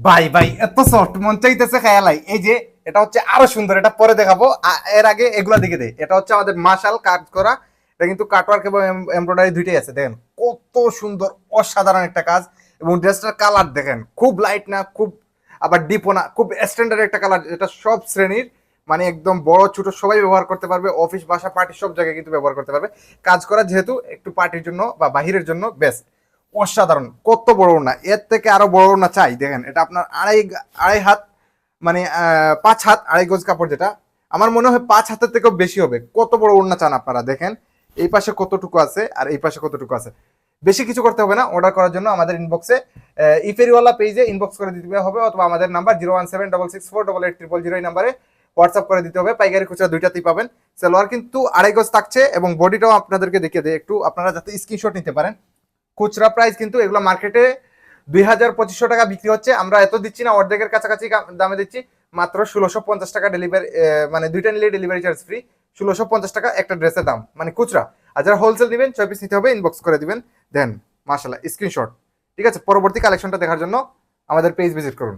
ভাই ভাই, এত সফট মন চাইতেছে খেয়ালাই এই যে, এটা হচ্ছে আরও সুন্দর, এটা পরে দেখাবো। এর আগে এগুলা দিকে দে এটা হচ্ছে আমাদের মাশাল কাজ করা। এটা কিন্তু কাটওয়ার্ক এবং এমব্রয়ডারি দুইটাই আছে, দেখেন। কত সুন্দর, অসাধারণ একটা কাজ। এবং ড্রেসটার কালার দেখেন, খুব লাইট না, খুব, আবার ডিপো না, খুব স্ট্যান্ডার্ড একটা কালার এটা সব শ্রেণির মানে একদম বড়, ছোট, সবাই ব্যবহার করতে পারবে। অফিস বাসা পার্টি সব জায়গায় কিন্তু ব্যবহার করতে পারবে। কাজ করা যেহেতু একটু পার্টির জন্য বা বাহিরের জন্য বেস্ট অসাধারণ, কত বড় না, এর থেকে আরও বড় না চাই, দেখেন, এটা আপনার আড়াই আড়াই হাত মানে পাঁচ হাত, আড়াই গজ কাপড় যেটা, আমার মনে হয় পাঁচ হাতের থেকেও বেশি হবে, কত বড় ওড়না চান আপনারা, দেখেন, এই পাশে কতটুকু আছে আর এই পাশে কতটুকু আছে। বেশি কিছু করতে হবে না অর্ডার করার জন্য আমাদের ইনবক্সে ইফেরিওয়ালা পেজে ইনবক্স করে দিতে হবে, অথবা আমাদের number zero one seven double six four double eight triple zero এই নাম্বারে হোয়াটসঅ্যাপ করে দিতে হবে, পাইকারি খুচরা দুইটাতেই পাবেন। সালোয়ার কিন্তু আড়াই গজ থাকছে এবং বডিটাও আপনাদেরকে দেখিয়ে দেয়, একটু আপনারা যাতে স্ক্রিনশট নিতে পারেন। খুচরা প্রাইস কিন্তু এগুলো মার্কেটে দুই হাজার পঁচিশশো টাকা বিক্রি হচ্ছে। আমরা এত দিচ্ছি না, অর্ধেকের কাছাকাছি দামে দিচ্ছি। মাত্র ষোলোশো পঞ্চাশ টাকা ডেলিভারি মানে দুইটা নিলে ডেলিভারি চার্জ ফ্রি ষোলোশো পঞ্চাশ টাকা একটা ড্রেসের দাম মানে খুচরা। আর যারা হোলসেল নেবেন ছয় পিস নিতে হবে ইনবক্স করে দিবেন। দেন মার্শাল্লাহ স্ক্রিনশট ঠিক আছে? পরবর্তী কালেকশনটা দেখার জন্য আমাদের পেজ ভিজিট করুন।